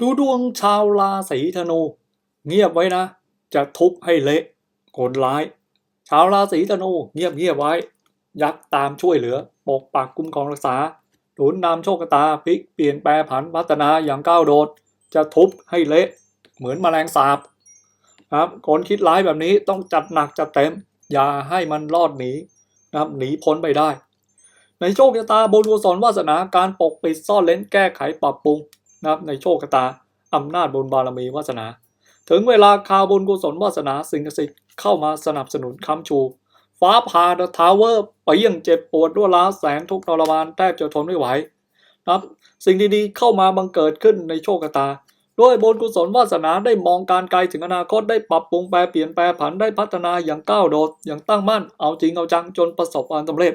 ดูดวงชาวราศีธนู เงียบไว้นะ จะทุบให้เละคนร้าย ชาวราศีธนูเงียบเงียบไว้ ยักษ์ตามช่วยเหลือปกปักคุ้มครองรักษาหนุนนำโชคชะตาพลิกเปลี่ยนแปลผันพัฒนาอย่างก้าวโดด จะทุบให้เละ เหมือนแมลงสาบครับคนคิดร้ายแบบนี้ต้องจัดหนักจัดเต็ม อย่าให้มันรอดหนีนะครับหนีพ้นไปได้ ในโชคชะตาบุญกุศลวาสนาการปกปิดซ่อนเล้นแก้ไขปรับปรุง นะครับในโชคชะตาอำนาจบุญบารมีวาสนา ถึงเวลาข่าวบุญกุศลวาสนาสิ่งศักดิ์สิทธิ์เข้ามาสนับสนุนค้ำชู ฟ้าผ่าเดอะทาวเวอร์ไปยังเจ็บปวดรวดร้าแสนทุกทรมานแทบจะทนไม่ไหวนะครับสิ่งดีๆเข้ามาบังเกิดขึ้นในโชคชะตาด้วยบุญกุศลวาสนาได้มองการไกลถึงอนาคตได้ปรับปรุงแปลเปลี่ยนแปลผันได้พัฒนาอย่างก้าวโดดอย่างตั้งมั่นเอาจริงเอาจังจนประสบความสำเร็จ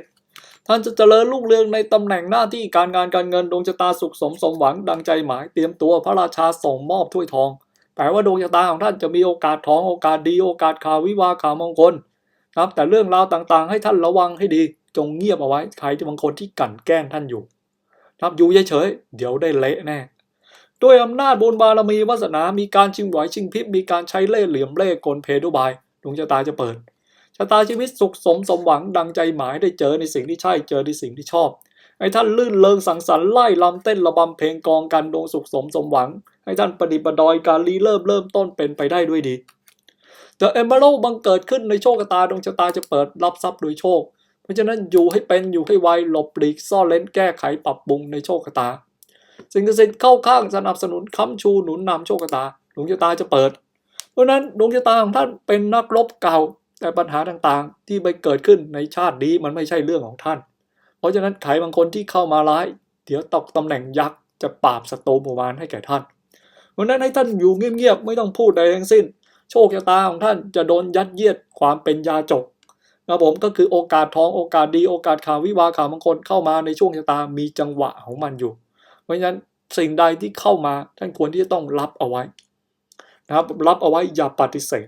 ท่านจะเจริญรุ่งเรืองในตำแหน่งหน้าที่การงานการเงินดวงชะตาสุขสมสมหวังดังใจหมายเตรียมตัวพระราชาส่งมอบถ้วยทองแปลว่าดวงชะตาของท่านจะมีโอกาสทองโอกาสดีโอกาสข่าววิวาข่าวมงคลนะครับแต่เรื่องราวต่างๆ ให้ท่านระวังให้ดี จงเงียบเอาไว้ใครที่บางคนที่กั่นแกล้งท่านอยู่นะครับอยู่เฉยๆเดี๋ยวได้เละแน่ด้วยอำนาจบุญบารมีวาสนา มีการชิงไหวชิงพริบมีการใช้เล่ห์เหลี่ยมเล่ห์กลเพดุบายดวงชะตาจะเปิด ชะตาชีวิตสุขสมสมหวังดังใจหมายได้เจอในสิ่งที่ใช่เจอในสิ่งที่ชอบ ให้ท่านลื่นเลงสังสรรค์ไล่ลำเต้นระบำเพลงกองกันดวงสุขสมสมหวัง ให้ท่านประดิษฐ์ประดอยการรีเริ่มเริ่มต้นเป็นไปได้ด้วยดี The Emerald บังเกิดขึ้นในโชคชะตาดวงชะตาจะเปิดรับทรัพย์โดยโชค เพราะฉะนั้นอยู่ให้เป็นอยู่ให้ไวหลบหลีกซ่อนเล้นแก้ไขปรับปรุงในโชคชะตา สิ่งศักดิ์สิทธิ์เข้าข้างสนับสนุนค้ำชูหนุนนำโชคชะตาดวงชะตาจะเปิด เพราะฉะนั้นดวงชะตาของท่านเป็นนักรบเก่า แต่ปัญหาต่างๆ ที่ไปเกิดขึ้นในชาตินี้มันไม่ใช่เรื่องของท่าน เพราะฉะนั้นใครบางคนที่เข้ามาร้าย เดี๋ยวตกตำแหน่งยักษ์จะปราบศัตรูหมู่มารให้แก่ท่านเพราะฉะนั้นให้ท่านอยู่เงียบๆไม่ต้องพูดใดทั้งสิ้น โชคชะตาของท่านจะโดนยัดเยียดความเป็นยาจกนะผมก็คือโอกาสทองโอกาสดีโอกาสข่าววิวาข่าวมงคลเข้ามาในช่วงชะตามีจังหวะของมันอยู่ เพราะฉะนั้นสิ่งใดที่เข้ามาท่านควรที่จะต้องรับเอาไว้นะครับรับเอาไว้อย่าปฏิเสธ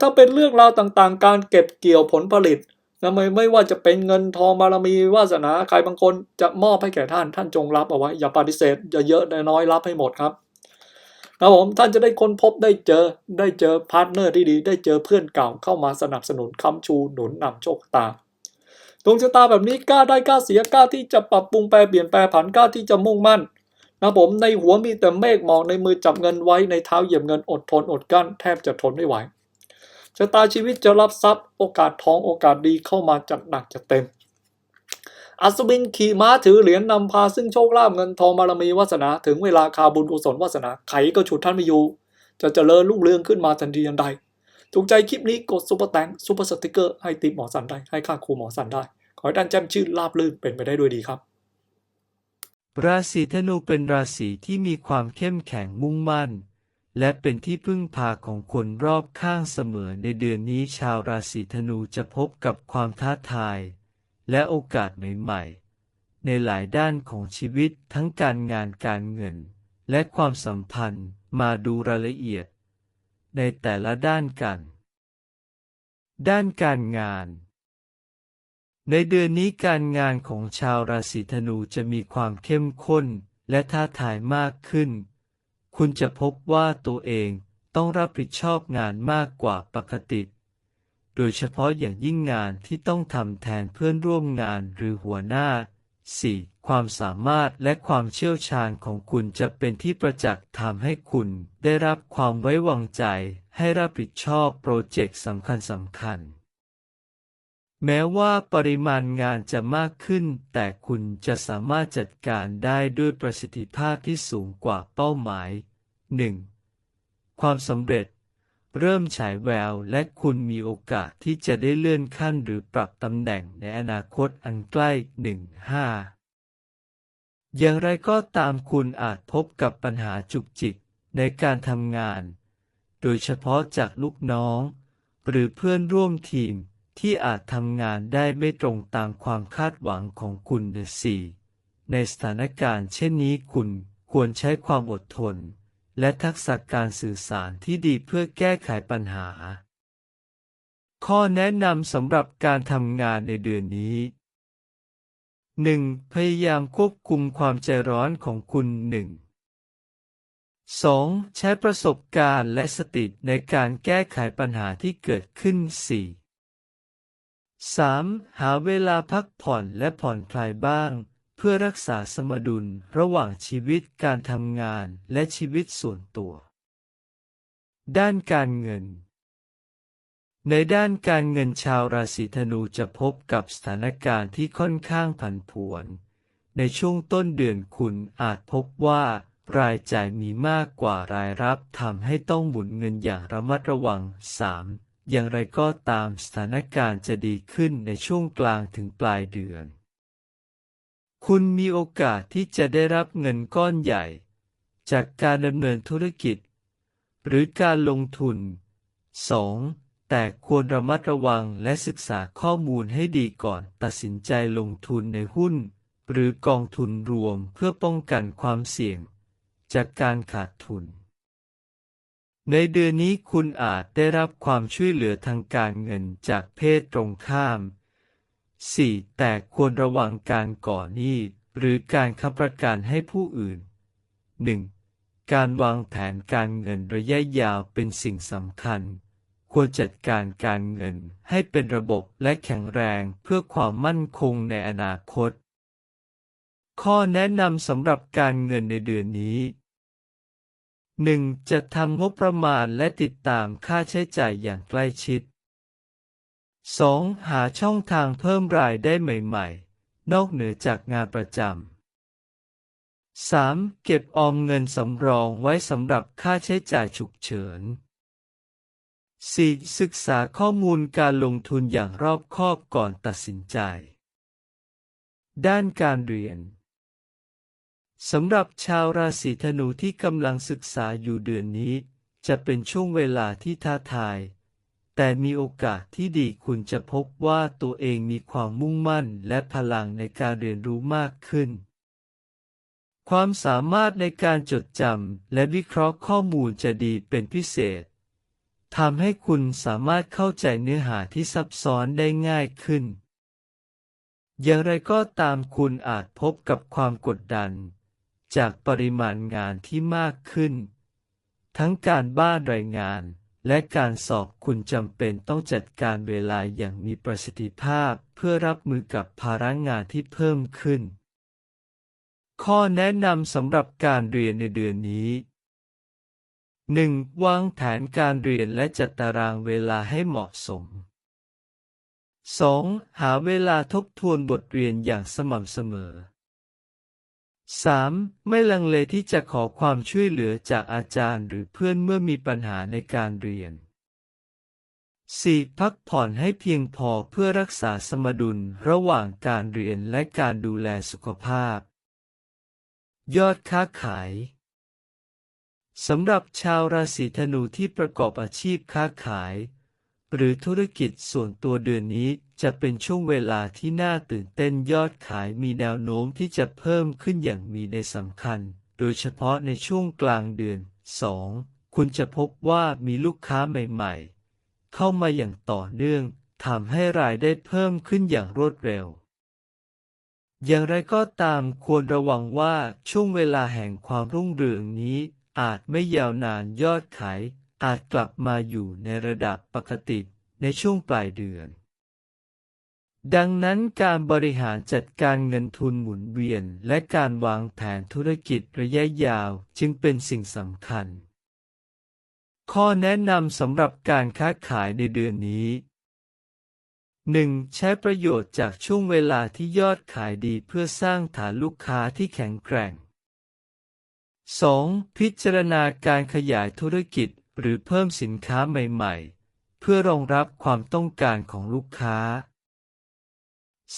ถ้าเป็นเรื่องราวต่างๆ การเก็บเกี่ยวผลผลิตนะไม่ไม่ว่าจะเป็นเงินทองบารมีวาสนาใครบางคนจะมอบให้แก่ท่านท่านจงรับเอาไว้ อย่าปฏิเสธอย่าเยอะน้อยรับให้หมดครับนะผมท่านจะได้ค้นพบได้เจอได้เจอพาร์ทเนอร์ที่ดี ได้เจอเพื่อนเก่าเข้ามาสนับสนุนค้ำชูหนุนนำโชคตาดวงชะตาแบบนี้กล้าได้กล้าเสียกล้าที่จะปรับปรุงแปลเปลี่ยนแปลผันกล้าที่จะมุ่งมั่นนะผมในหัวมีแต่เมฆหมอกในมือจับเงินไว้ในเท้าเหยียบเงินอดทนอดกลั้นแทบจะทนไม่ไหว ชะตาชีวิตจะรับทรัพย์โอกาสทองโอกาสดีเข้ามาจัดหนักจัดเต็ม อัศวินขี่ม้าถือเหรียญนำพาซึ่งโชคลาภเงินทองบารมีวาสนาถึงเวลาคาบุญกุศลวาสนาไขก็ฉุดท่านไม่อยู่ จะเจริญรุ่งเรืองขึ้นมาทันทีทันใดถูกใจคลิปนี้กดซุปเปอร์แตงซุปเปอร์สติกเกอร์ให้ติปหมอสันได้ให้ค่าครูหมอสันได้ ขอให้ท่านแจ่มชื่นราบรื่นเป็นไปได้ด้วยดีครับ ราศีธนูเป็นราศีที่มีความเข้มแข็งมุ่งมั่น และเป็นที่พึ่งพาของคนรอบข้างเสมอในเดือนนี้ชาวราศีธนูจะพบกับความท้าทาย และโอกาสใหม่ๆ ในหลายด้านของชีวิตทั้งการงานการเงิน และความสัมพันธ์มาดูรายละเอียด ในแต่ละด้านกัน ด้านการงาน ในเดือนนี้การงานของชาวราศีธนูจะมีความเข้มข้นและท้าทายมากขึ้น คุณจะพบว่าตัวเองต้องรับผิดชอบงานมากกว่าปกติ โดยเฉพาะอย่างยิ่งงานที่ต้องทำแทนเพื่อนร่วมงานหรือหัวหน้า 4. ความสามารถและความเชี่ยวชาญของคุณจะเป็นที่ประจักษ์ทำให้คุณได้รับความไว้วางใจให้รับผิดชอบโปรเจกต์สำคัญสำคัญ แม้ว่าปริมาณงานจะมากขึ้น แต่คุณจะสามารถจัดการได้ด้วยประสิทธิภาพที่สูงกว่าเป้าหมาย 1. ความสำเร็จ เริ่มฉายแววและคุณมีโอกาสที่จะได้เลื่อนขั้นหรือปรับตำแหน่งในอนาคตอันใกล้ 1.5 อย่างไรก็ตามคุณอาจพบกับปัญหาจุกจิกในการทำงาน โดยเฉพาะจากลูกน้อง หรือเพื่อนร่วมทีมที่อาจทำงานได้ไม่ตรงตามความคาดหวังของคุณสี่ในสถานการณ์เช่นนี้คุณควรใช้ความอดทน และทักษะการสื่อสารที่ดีเพื่อแก้ไขปัญหา ข้อแนะนำสำหรับการทำงานในเดือนนี้ 1. พยายามควบคุมความใจร้อนของคุณ 1. 2. ใช้ประสบการณ์และสติในการแก้ไขปัญหาที่เกิดขึ้น 4. 3. หาเวลาพักผ่อนและผ่อนคลายบ้าง พื่อรักษาสมดุลระหว่างชีวิตการทำงานและชีวิตส่วนตัว ด้านการเงิน ในด้านการเงินชาวราศีธนูจะพบกับสถานการณ์ที่ค่อนข้างผันผวน ในช่วงต้นเดือนคุณอาจพบว่า รายจ่ายมีมากกว่ารายรับทำให้ต้องหมุนเงินอย่างระมัดระวัง 3. อย่างไรก็ตามสถานการณ์จะดีขึ้นในช่วงกลางถึงปลายเดือน คุณมีโอกาสที่จะได้รับเงินก้อนใหญ่ จากการดำเนินธุรกิจ หรือการลงทุน 2. แต่ควรระมัดระวังและศึกษาข้อมูลให้ดีก่อนตัดสินใจลงทุนในหุ้น หรือกองทุนรวมเพื่อป้องกันความเสี่ยง จากการขาดทุน ในเดือนนี้คุณอาจได้รับความช่วยเหลือทางการเงินจากเพศตรงข้าม 4. แต่ควรระวังการก่อหนี้หรือการค้ำประกันให้ผู้อื่น 1. การวางแผนการเงินระยะยาวเป็นสิ่งสำคัญ ควรจัดการการเงินให้เป็นระบบและแข็งแรงเพื่อความมั่นคงในอนาคต ข้อแนะนำสำหรับการเงินในเดือนนี้ 1. จะทำงบประมาณและติดตามค่าใช้จ่ายอย่างใกล้ชิด 2. หาช่องทางเพิ่มรายได้ใหม่ๆ นอกเหนือจากงานประจำ 3. เก็บออมเงินสำรองไว้สำหรับค่าใช้จ่ายฉุกเฉิน 4. ศึกษาข้อมูลการลงทุนอย่างรอบคอบก่อนตัดสินใจ ด้านการเรียน สำหรับชาวราศีธนูที่กำลังศึกษาอยู่เดือนนี้ จะเป็นช่วงเวลาที่ท้าทาย แต่มีโอกาสที่ดีคุณจะพบว่าตัวเองมีความมุ่งมั่นและพลังในการเรียนรู้มากขึ้น ความสามารถในการจดจำและวิเคราะห์ข้อมูลจะดีเป็นพิเศษทำให้คุณสามารถเข้าใจเนื้อหาที่ซับซ้อนได้ง่ายขึ้น อย่างไรก็ตามคุณอาจพบกับความกดดัน จากปริมาณงานที่มากขึ้น ทั้งการบ้านรายงาน และการสอบคุณจำเป็นต้องจัดการเวลาอย่างมีประสิทธิภาพเพื่อรับมือกับภาระงานที่เพิ่มขึ้น ข้อแนะนำสำหรับการเรียนในเดือนนี้ 1. วางแผนการเรียนและจัดตารางเวลาให้เหมาะสม 2. หาเวลาทบทวนบทเรียนอย่างสม่ำเสมอ 3. ไม่ลังเลที่จะขอความช่วยเหลือจากอาจารย์หรือเพื่อนเมื่อมีปัญหาในการเรียน 4. พักผ่อนให้เพียงพอเพื่อรักษาสมดุลระหว่างการเรียนและการดูแลสุขภาพ ยอดค้าขายสำหรับชาวราศีธนูที่ประกอบอาชีพค้าขาย หรือธุรกิจส่วนตัวเดือนนี้จะเป็นช่วงเวลาที่น่าตื่นเต้นยอดขายมีแนวโน้มที่จะเพิ่มขึ้นอย่างมีในสำคัญ โดยเฉพาะในช่วงกลางเดือน 2. คุณจะพบว่ามีลูกค้าใหม่ๆ เข้ามาอย่างต่อเนื่องทำให้รายได้เพิ่มขึ้นอย่างรวดเร็ว อย่างไรก็ตามควรระวังว่าช่วงเวลาแห่งความรุ่งเรืองนี้อาจไม่ยาวนานยอดขาย อาจกลับมาอยู่ในระดับปกติในช่วงปลายเดือน ดังนั้นการบริหารจัดการเงินทุนหมุนเวียนและการวางแผนธุรกิจระยะยาวจึงเป็นสิ่งสำคัญ ข้อแนะนำสำหรับการค้าขายในเดือนนี้ 1. ใช้ประโยชน์จากช่วงเวลาที่ยอดขายดีเพื่อสร้างฐานลูกค้าที่แข็งแกร่ง 2. พิจารณาการขยายธุรกิจ หรือเพิ่มสินค้าใหม่ๆ เพื่อรองรับความต้องการของลูกค้า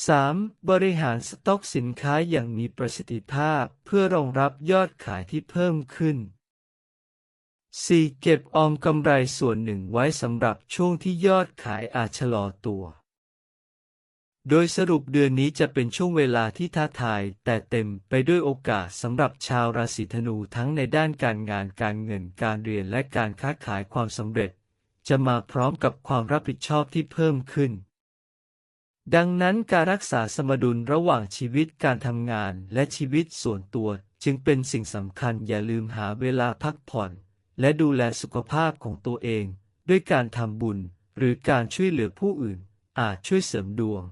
3. บริหารสต็อกสินค้าอย่างมีประสิทธิภาพเพื่อรองรับยอดขายที่เพิ่มขึ้น 4. เก็บออมกำไรส่วนหนึ่งไว้สำหรับช่วงที่ยอดขายอาจชะลอตัว โดยสรุปเดือนนี้จะเป็นช่วงเวลาที่ท้าทาย แต่เต็มไปด้วยโอกาสสำหรับชาวราศีธนูทั้งในด้านการงานการเงินการเรียนและการค้าขายความสำเร็จ จะมาพร้อมกับความรับผิดชอบที่เพิ่มขึ้น ดังนั้นการรักษาสมดุลระหว่างชีวิตการทำงานและชีวิตส่วนตัว จึงเป็นสิ่งสำคัญอย่าลืมหาเวลาพักผ่อน และดูแลสุขภาพของตัวเอง ด้วยการทำบุญ หรือการช่วยเหลือผู้อื่น อาจช่วยเสริมดวง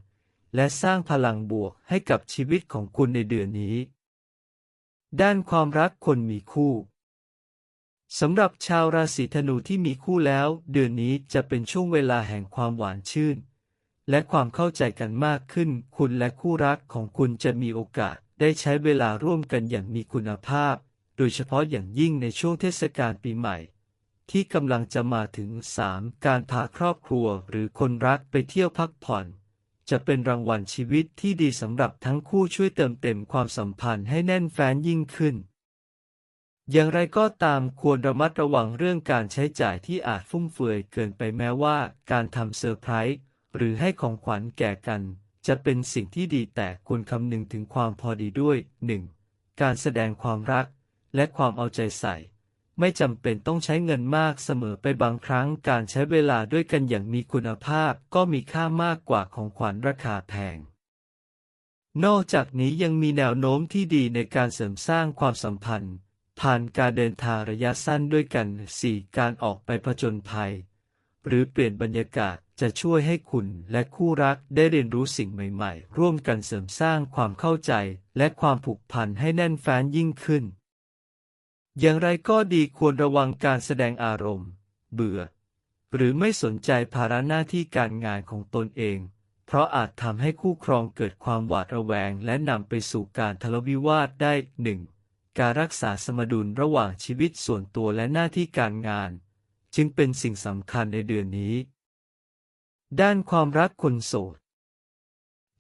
และสร้างพลังบวกให้กับชีวิตของคุณในเดือนนี้ ด้านความรักคนมีคู่สำหรับชาวราศีธนูที่มีคู่แล้ว เดือนนี้จะเป็นช่วงเวลาแห่งความหวานชื่น และความเข้าใจกันมากขึ้น คุณและคู่รักของคุณจะมีโอกาสได้ใช้เวลาร่วมกันอย่างมีคุณภาพ โดยเฉพาะอย่างยิ่งในช่วงเทศกาลปีใหม่ ที่กำลังจะมาถึง 3. การพาครอบครัวหรือคนรักไปเที่ยวพักผ่อน จะเป็นรางวัลชีวิตที่ดีสำหรับทั้งคู่ช่วยเติมเต็มความสัมพันธ์ให้แน่นแฟ้นยิ่งขึ้น อย่างไรก็ตามควรระมัดระวังเรื่องการใช้จ่ายที่อาจฟุ่มเฟือยเกินไปแม้ว่าการทำเซอร์ไพรส์หรือให้ของขวัญแก่กัน จะเป็นสิ่งที่ดีแต่ควรคำนึงถึงความพอดีด้วย 1. การแสดงความรัก และความเอาใจใส่ ไม่จำเป็นต้องใช้เงินมากเสมอไปบางครั้งการใช้เวลาด้วยกันอย่างมีคุณภาพก็มีค่ามากกว่าของขวัญราคาแพง นอกจากนี้ยังมีแนวโน้มที่ดีในการเสริมสร้างความสัมพันธ์ ผ่านการเดินทางระยะสั้นด้วยกัน 4. การออกไปผจญภัย หรือเปลี่ยนบรรยากาศจะช่วยให้คุณและคู่รักได้เรียนรู้สิ่งใหม่ ๆ ร่วมกันเสริมสร้างความเข้าใจและความผูกพันให้แน่นแฟ้นยิ่งขึ้น อย่างไรก็ดีควรระวังการแสดงอารมณ์ เบื่อ หรือไม่สนใจภาระหน้าที่การงานของตนเอง เพราะอาจทำให้คู่ครองเกิดความหวาดระแวง และนำไปสู่การทะเลาะวิวาทได้หนึ่งการรักษาสมดุลระหว่างชีวิตส่วนตัวและหน้าที่การงาน จึงเป็นสิ่งสำคัญในเดือนนี้ ด้านความรักคนโสด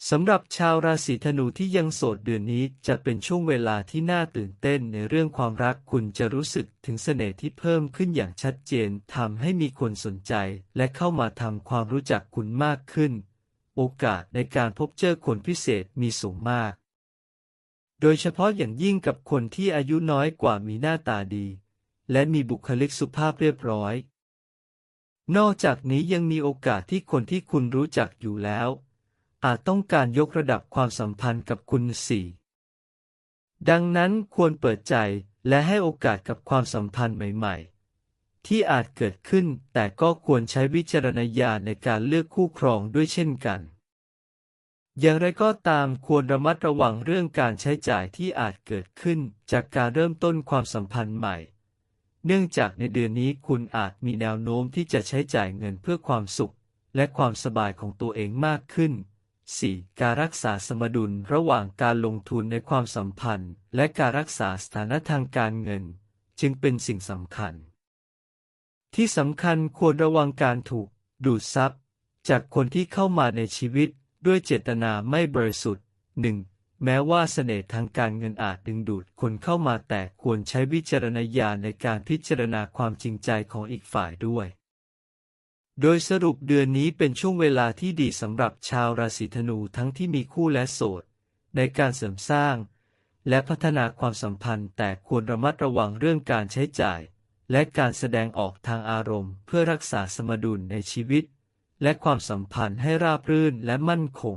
สำหรับชาวราศีธนูที่ยังโสดเดือนนี้จะเป็นช่วงเวลาที่น่าตื่นเต้นในเรื่องความรักคุณจะรู้สึกถึงเสน่ห์ที่เพิ่มขึ้นอย่างชัดเจนทำให้มีคนสนใจ และเข้ามาทำความรู้จักคุณมากขึ้น โอกาสในการพบเจอคนพิเศษมีสูงมาก โดยเฉพาะอย่างยิ่งกับคนที่อายุน้อยกว่ามีหน้าตาดี และมีบุคลิกสุภาพเรียบร้อย นอกจากนี้ยังมีโอกาสที่คนที่คุณรู้จักอยู่แล้ว อาจต้องการยกระดับความสัมพันธ์กับคุณสี่ดังนั้นควรเปิดใจและให้โอกาสกับความสัมพันธ์ใหม่ ๆ ที่อาจเกิดขึ้นแต่ก็ควรใช้วิจารณญาณในการเลือกคู่ครองด้วยเช่นกัน อย่างไรก็ตามควรระมัดระวังเรื่องการใช้จ่ายที่อาจเกิดขึ้นจากการเริ่มต้นความสัมพันธ์ใหม่ เนื่องจากในเดือนนี้คุณอาจมีแนวโน้มที่จะใช้จ่ายเงินเพื่อความสุข และความสบายของตัวเองมากขึ้น 4. การรักษาสมดุลระหว่างการลงทุนในความสัมพันธ์ และการรักษาสถานะทางการเงิน จึงเป็นสิ่งสำคัญ ที่สำคัญควรระวังการถูก ดูดซับจากคนที่เข้ามาในชีวิตด้วยเจตนาไม่บริสุทธิ์หนึ่งแม้ว่าเสน่ห์ทางการเงินอาจดึงดูดคนเข้ามาแต่ควรใช้วิจารณญาณในการพิจารณาความจริงใจของอีกฝ่ายด้วย โดยสรุปเดือนนี้เป็นช่วงเวลาที่ดีสำหรับชาวราศีธนูทั้งที่มีคู่และโสด ในการเสริมสร้าง และพัฒนาความสัมพันธ์ แต่ควรระมัดระวังเรื่องการใช้จ่าย และการแสดงออกทางอารมณ์ เพื่อรักษาสมดุลในชีวิต และความสัมพันธ์ให้ราบรื่นและมั่นคง